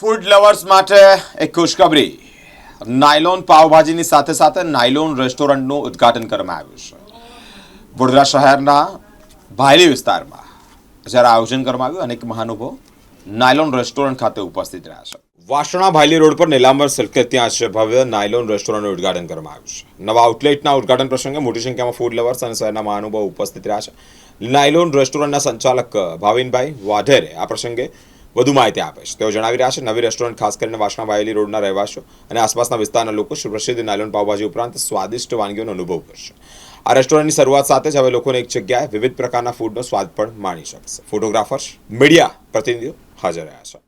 Food lovers માટે એક ખુશખબરી. Nylon પાવભાજીની સાથે સાથે નાયલોન રેસ્ટોરન્ટનું ઉદ્ઘાટન કરવામાં આવ્યું છે. વડોદરા શહેરના ભાયલી વિસ્તારમાં જ્યારે આયોજન કરવામાં આવ્યું, અનેક મહાનુભવો નાયલોન રેસ્ટોરન્ટ ખાતે ઉપસ્થિત રહ્યા છે. વાસણા ભાયલી રોડ પર નીલાંબર સિલ્કે ત્યાં છે ભવ્ય નાયલોન રેસ્ટોરન્ટનું ઉદ્ઘાટન કરવામાં આવ્યું છે. નવા આઉટલેટના ઉદ્ઘાટન પ્રસંગે મોટી સંખ્યામાં ફૂડ લવર્સ અને શહેરના મહાનુભાવો ઉપસ્થિત રહ્યા છે. નાયલોન રેસ્ટોરન્ટના સંચાલક ભાવિનભાઈ વાઢેરે આ પ્રસંગે વધુ માહિતી આપે છે. તેઓ જણાવી રહ્યા છે, નવી રેસ્ટોરન્ટ ખાસ કરીને વાસણા વાયેલી રોડના રહેવાસીઓ અને આસપાસના વિસ્તારના લોકો સુપ્રસિદ્ધ નાયલોન પાવભાજી ઉપરાંત સ્વાદિષ્ટ વાનગીઓનો અનુભવ કરશે. આ રેસ્ટોરન્ટની શરૂઆત સાથે જ હવે લોકોને એક જગ્યાએ વિવિધ પ્રકારના ફૂડનો સ્વાદ પણ માણી શકશે. ફોટોગ્રાફર્સ મીડિયા પ્રતિનિધિઓ હાજર રહ્યા છે.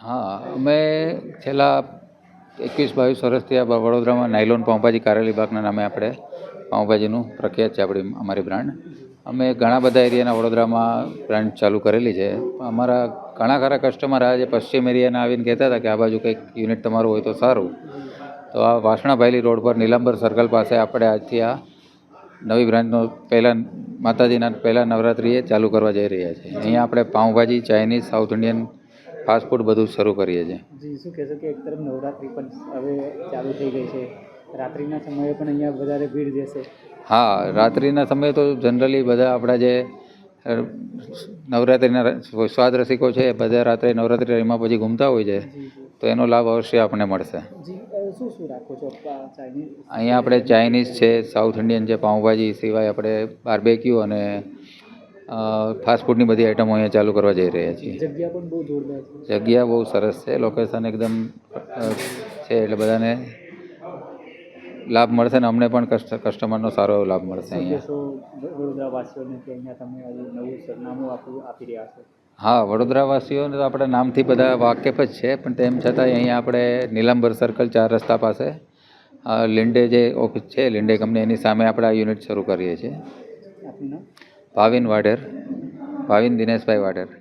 હા, અમે છેલ્લા એકવીસ, બાવીસ વર્ષથી આ વડોદરામાં નાયલોન પાઉંભાજી કારેલી બાગના નામે આપણે પાઉંભાજીનું પ્રખ્યાત છે આપણી, અમારી બ્રાન્ડ. અમે ઘણા બધા એરિયાના વડોદરામાં બ્રાન્ડ ચાલુ કરેલી છે. અમારા ઘણા ખરા કસ્ટમર આ જે પશ્ચિમ એરિયાના આવીને કહેતા હતા કે આ બાજુ કંઈક યુનિટ તમારું હોય તો સારું. તો આ વાસણાભાઈલી રોડ પર નીલાંબર સર્કલ પાસે આપણે આજથી આ નવી બ્રાન્ચનો પહેલાં માતાજીના પહેલાં નવરાત્રિએ ચાલુ કરવા જઈ રહ્યા છે અહીંયા આપણે pav bhaji, Chinese, south Indian fast food બધું શરૂ કરીએ છીએ. જી શું કહેશો કે એક તરફ નવરાત્રિ પણ હવે ચાલુ થઈ ગઈ છે. રાત્રિના સમયે પણ અહીંયા વધારે ભીડ રહેશે. હા રાત્રિના સમયે તો જનરલી બધા આપણા જે નવરાત્રિના સ્વાદ રસિકો છે બધા રાત્રે નવરાત્રિ એમાં પછી ઘૂમતા હોય છે. તો એનો લાભ અવશ્ય આપણને મળશે. અહીંયા આપણે ચાઇનીઝ છે સાઉથ ઇન્ડિયન છે પાઉંભાજી સિવાય આપણે બાર્બેક્યુ અને ફાસ્ટ ફૂડની બધી આઈટમો અહીંયા ચાલુ કરવા જઈ રહ્યા છીએ. જગ્યા પણ બહુ જોરદાર છે. જગ્યા બહુ સરસ છે લોકેશન એકદમ છે એટલે બધાને લાભ મળશે ને અમને પણ કસ્ટમરનો સારો એવો લાભ મળશે અહીંયા. હા વડોદરાવાસીઓને તો આપણા નામથી બધા વાકેફ જ છે પણ તેમ છતાંય અહીંયા આપણે નીલાંબર સર્કલ ચાર રસ્તા પાસે લિન્ડે જે ઓફિસ છે લિન્ડે કંપની એની સામે આપણે આ યુનિટ શરૂ કરીએ છીએ. ભાવિન વાઢેર ભાવિન દિનેશભાઈ વાઢેર.